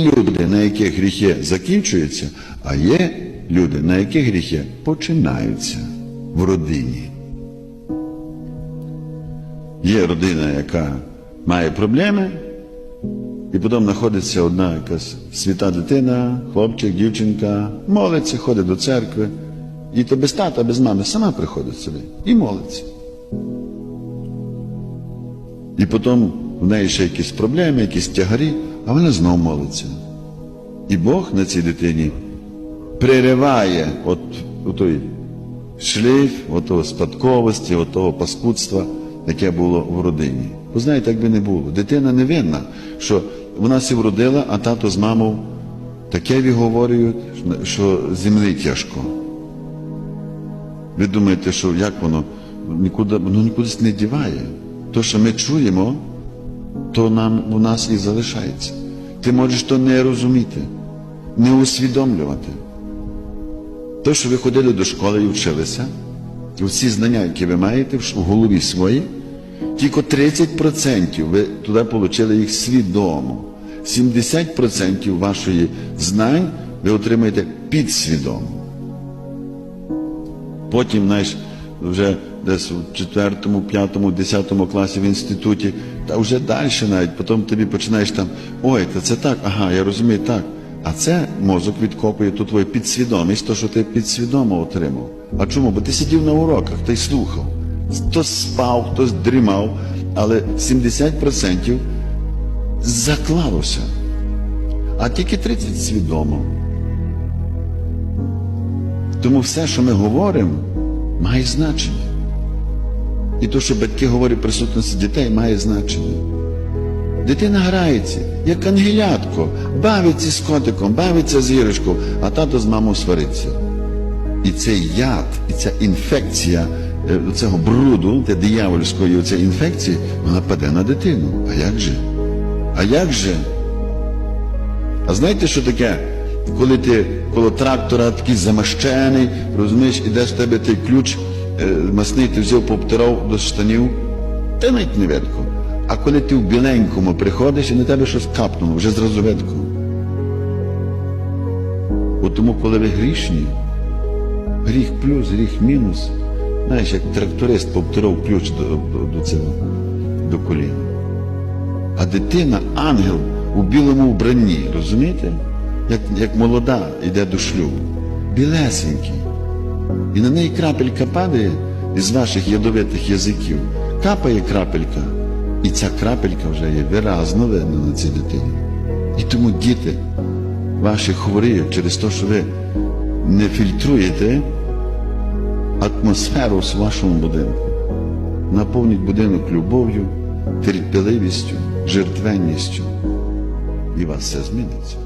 люди, на яких гріхи закінчуються, а є люди, на яких гріхи починаються в родині. Є родина, яка має проблеми, і потім знаходиться одна якась свята дитина, хлопчик, дівчинка, молиться, ходить до церкви. І то без тата, без мами сама приходить сюди і молиться. І потім в неї ще якісь проблеми, якісь тягарі, а вона знов молиться. І Бог на цій дитині перериває от, от той шлейф, от того спадковості, от того паскудства, яке було в родині. Ви знаєте, як би не було. Дитина не винна, що вона сі вродила, а тато з мамою таке виговорюють, що землі тяжко. Ви думаєте, що як воно нікуди, воно нікудись не діває. То, що ми чуємо, то нам у нас і залишається. Ти можеш то не розуміти, не усвідомлювати. То, що ви ходили до школи і вчилися, всі знання, які ви маєте в голові своїй, тільки 30% ви туди отримали їх свідомо. 70% вашої знань ви отримаєте підсвідомо. Потім, знаєш, вже десь у четвертому, п'ятому, десятому класі в інституті, та вже далі навіть, потім тобі починаєш там, ой, та це так, ага, я розумію так. А це мозок відкопує ту твою підсвідомість, то, що ти підсвідомо отримав. А чому? Бо ти сидів на уроках та й слухав. Хтось спав, хтось дрімав, але 70% заклалося. А тільки 30% свідомо. Тому все, що ми говоримо, має значення. І те, що батьки говорять присутності дітей, має значення. Дитина грається, як ангелятко, бавиться з котиком, бавиться з іграшкою, а тато з мамою свариться. І цей яд, і ця інфекція е, цього бруду, те диявольської ця інфекції, вона паде на дитину. А як же? А як же? А знаєте, що таке? Коли ти коло трактора такий замащений, розумієш, ідеш в тебе той ключ масний, ти взяв, повтирав до штанів, та навіть не видко. А коли ти в біленькому приходиш і на тебе щось капнуло, вже зразу видко. От тому, коли ви грішні, гріх плюс, гріх мінус, знаєш, як тракторист повтирав ключ до, до, до цього, до коліна. А дитина, ангел у білому вбранні, розумієте? Як, як молода йде до шлюбу, білесенький. І на неї крапелька падає із ваших ядовитих язиків. Капає крапелька, і ця крапелька вже є виразно видно на цій дитині. І тому діти ваші хворіють через те, що ви не фільтруєте атмосферу в вашому будинку. Наповніть будинок любов'ю, терпеливістю, жертвенністю. І вас все зміниться.